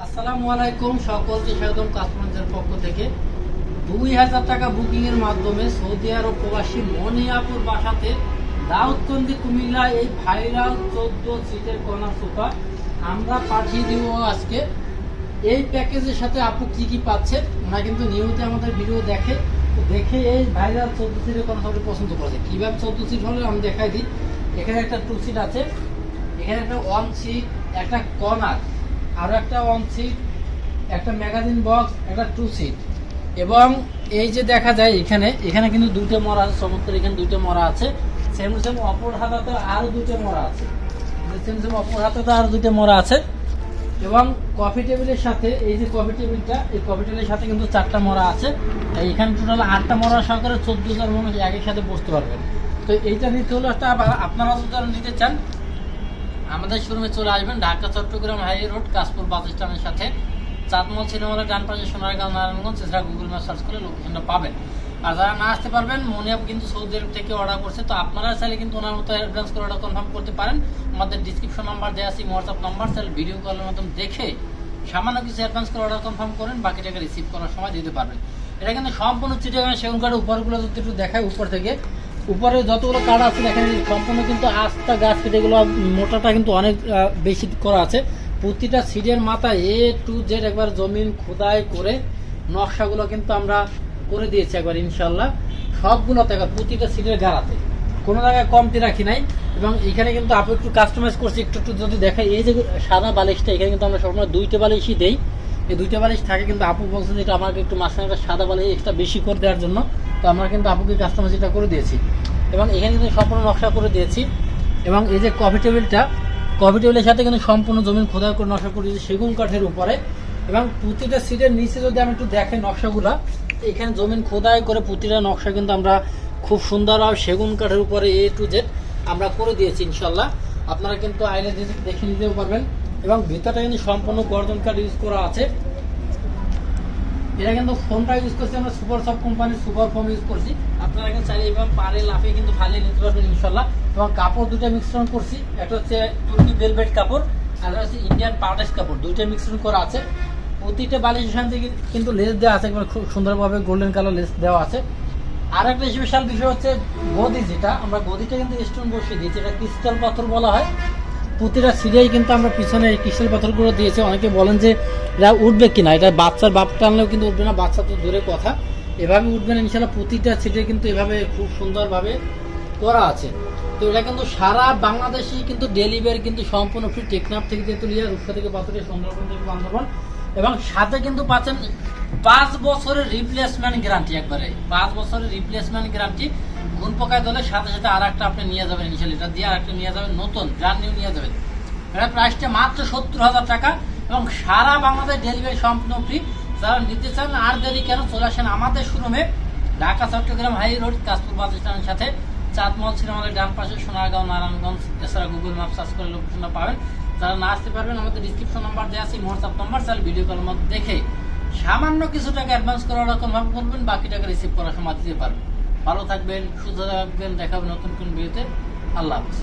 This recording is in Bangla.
আসসালামু আলাইকুম, সকলকে স্বাগতম কাস্টমারদের পক্ষ থেকে। দুই হাজার টাকা বুকিং এর মাধ্যমে সৌদি আরব প্রবাসী মনিয়াপুর বাসাতে দাউদকান্দি, কুমিল্লা এই ভাইরাল চোদ্দ সিটের কর্নার সোফা আমরা পাঠিয়ে দিব আজকে। এই প্যাকেজের সাথে আপু কি কি পাচ্ছে? ওনা কিন্তু নিয়মিত আমাদের ভিডিও দেখে দেখে এই ভাইরাল চোদ্দ সিটের কর্নার সোফাটি পছন্দ করেছে। কীভাবে চোদ্দ সিট হলে আমি দেখাই দিই। এখানে একটা টু সিট আছে। এখানে একটা ওয়ান সিট একটা কর্নার। আরও একটা ওয়ান সিট একটা ম্যাগাজিন বক্স একটা টু সিট এবং এই যে দেখা যায় এখানে এখানে কিন্তু দুটো মরা আছে চমৎকার এখানে দুটো মরা আছে। সেম সেম অপর হাতাতে আরও দুটো মরা আছে। সেম সেম অপর হাতাতে আরও দুটো মরা আছে। এবং কফি টেবিলের সাথে, এই যে কফি টেবিলটা এই কফি টেবিলের সাথে কিন্তু চারটা মরা আছে। এখানে টোটাল আটটা মরা সহকারে চোদ্দ জন মানুষ একই সাথে বসতে পারবেন। তো এইটা নিতে হলে আপনারা যদি নিতে চান আমাদের শোরুমে চলে আসবেন Dhaka, Chattogram high road, Kashpur bus স্ট্যান্ডের সাথে। চাঁদমল সিনেমার ডান পাশে সোনারগাঁও, নারায়ণগঞ্জ, এছাড়া গুগল ম্যাপ সার্চ করে লোকেশনটা পাবেন। আর যারা না আসতে পারবেন মনিয়াপ কিন্তু সৌদি আরব থেকে অর্ডার করছে। তো আপনারা চাইলে কিন্তু ওনার মতো অ্যাডভান্স করে অর্ডার কনফার্ম করতে পারেন। আমাদের ডিসক্রিপশন নাম্বার দেওয়া আছে হোয়াটসঅ্যাপ নাম্বার চাইলে ভিডিও কলের মাধ্যমে দেখে সামান্য কিছু অ্যাডভান্স করে অর্ডার কনফার্ম করেন, বাকি টাকা রিসিভ করার সময় দিতে পারবেন। এটা কিন্তু সম্পূর্ণ চিটাগাং সেগুন কাঠের উপরগুলো যদি একটু দেখায় উপর থেকে উপরে যতগুলো কাঠ আছে, দেখেন সম্পূর্ণ কিন্তু আস্তা গাছ কেটে এগুলো মোটাটা কিন্তু অনেক বেশি করা আছে। প্রতিটা সিটের মাথায় এ টু জেড একবার জমিন খোদাই করে নকশাগুলো কিন্তু আমরা করে দিয়েছি একবার ইনশাল্লাহ সবগুলো একবার প্রতিটা সিটের গাড়াতে। কোনো জায়গায় কমতি রাখি নাই। এবং এখানে কিন্তু আপনি একটু কাস্টমাইজ করছি, একটু একটু যদি দেখাই এই যে সাদা বালিশটা, এখানে কিন্তু আমরা সবসময় দুইটা বালিশই দেই। এই দুইটা বালিশ থাকে কিন্তু আপু বলছে যে এটা আমাকে একটু মাঝখানে একটা সাদা বালিশ এক্সট্রা বেশি করে দেওয়ার জন্য। তো আমরা কিন্তু আপুকে কাস্টমাইজ এটা করে দিয়েছি। এবং এখানে কিন্তু সম্পূর্ণ নকশা করে দিয়েছি। এবং এই যে কফি টেবিলটা কফি টেবিলের সাথে কিন্তু সম্পূর্ণ জমিন খোদাই করে নকশা করে দিয়েছি সেগুন কাঠের উপরে। এবং প্রতিটা সিটের নিচে যদি আমি একটু দেখে নকশাগুলা এখানে জমিন খোদাই করে প্রতিটা নকশা কিন্তু আমরা খুব সুন্দর আর সেগুন কাঠের উপরে এ টু জেড আমরা করে দিয়েছি ইনশাল্লাহ আপনারা কিন্তু আইনে দেখে নিতেও পারবেন। এবং ভিতরটা কিন্তু সম্পূর্ণ গর্জন কাঠ ইউজ করা আছে। এটা কিন্তু ফোনটা ইউজ করছি, আমরা সুপার সব কোম্পানির সুপার ফোন ইউজ করছি। আপনারা কিন্তু চাইলে এবং পারে, লাফে কিন্তু ফালিয়ে নিতে পারবেন ইনশাল্লাহ। এবং কাপড় দুটো মিশ্রণ করছি, একটা হচ্ছে তুর্কি ভেলভেট কাপড়, আর হচ্ছে ইন্ডিয়ান পাউডার কাপড়, দুইটা মিশ্রণ করা আছে। প্রতিটা বালিশ এখান থেকে কিন্তু লেস দেওয়া আছে, একবার খুব সুন্দরভাবে গোল্ডেন কালার লেস দেওয়া আছে। আর একটা স্পেশাল বিষয় হচ্ছে গদি যেটা, আমরা গদিটা কিন্তু স্টোন বসিয়ে দিয়েছি, এটা ক্রিস্টাল পাথর বলা হয়। প্রতিটা সিরিয়াই কিন্তু আমরা পিছনে ক্রিস্টাল পাথরগুলো দিয়েছি। অনেকে বলেন যে এটা উঠবে কিনা, এটা বাচ্চার বাপ টানলেও কিন্তু উঠবে না, বাচ্চা তো দূরে কথা। এভাবে উঠবে না ইনশাল্লাহ প্রতিটা সিটে কিন্তু এভাবে খুব সুন্দরভাবে করা আছে। তো এটা কিন্তু সারা বাংলাদেশেই কিন্তু ডেলিভারি কিন্তু সম্পূর্ণ ফ্রি টেকনাফ থেকে তুলিয়া রূপসা থেকে পাথরের সুন্দরবন থেকে বান্দরবন। এবং সাথে কিন্তু পাচ্ছেন পাঁচ বছরের রিপ্লেসমেন্ট গ্যারান্টি একবারে। পাঁচ বছরের রিপ্লেসমেন্ট গ্যারান্টি ঘুন পোকায় দলে সাথে সাথে আর একটা আপনি নিয়ে যাবেন ইনশাল্লাহ এটা দিয়ে আর একটা নিয়ে যাবেন নতুন ব্র্যান্ড নিউ নিয়ে যাবেন। এটা প্রাইসটা মাত্র সত্তর হাজার টাকা এবং সারা বাংলাদেশ ডেলিভারি সম্পূর্ণ ফ্রি যারা নিতে চান আর দেরি কেন চলে আসেন আমাদের শোরুমে Dhaka, Chattogram, high road, Kashpur bus স্ট্যান্ডের সাথে। চাঁদমল সিনেমালের ডান পাশে সোনারগাঁও, নারায়ণগঞ্জ, এছাড়া গুগল ম্যাপ সার্চ করে লোকেশনটা পাবেন। যারা না আসতে পারবেন, আমাদের ডিসক্রিপশন নাম্বার দেওয়া আছে হোয়াটসঅ্যাপ নাম্বার তাহলে ভিডিও কলের মধ্যে দেখে সামান্য কিছু টাকা অ্যাডভান্স করার রকম ভাবে করবেন বাকি টাকা রিসিভ করার সময় দিতে পারবেন। ভালো থাকবেন, সুস্থ থাকবেন দেখাবেন নতুন কোন ভিডিওতে আল্লাহ হাফিজ।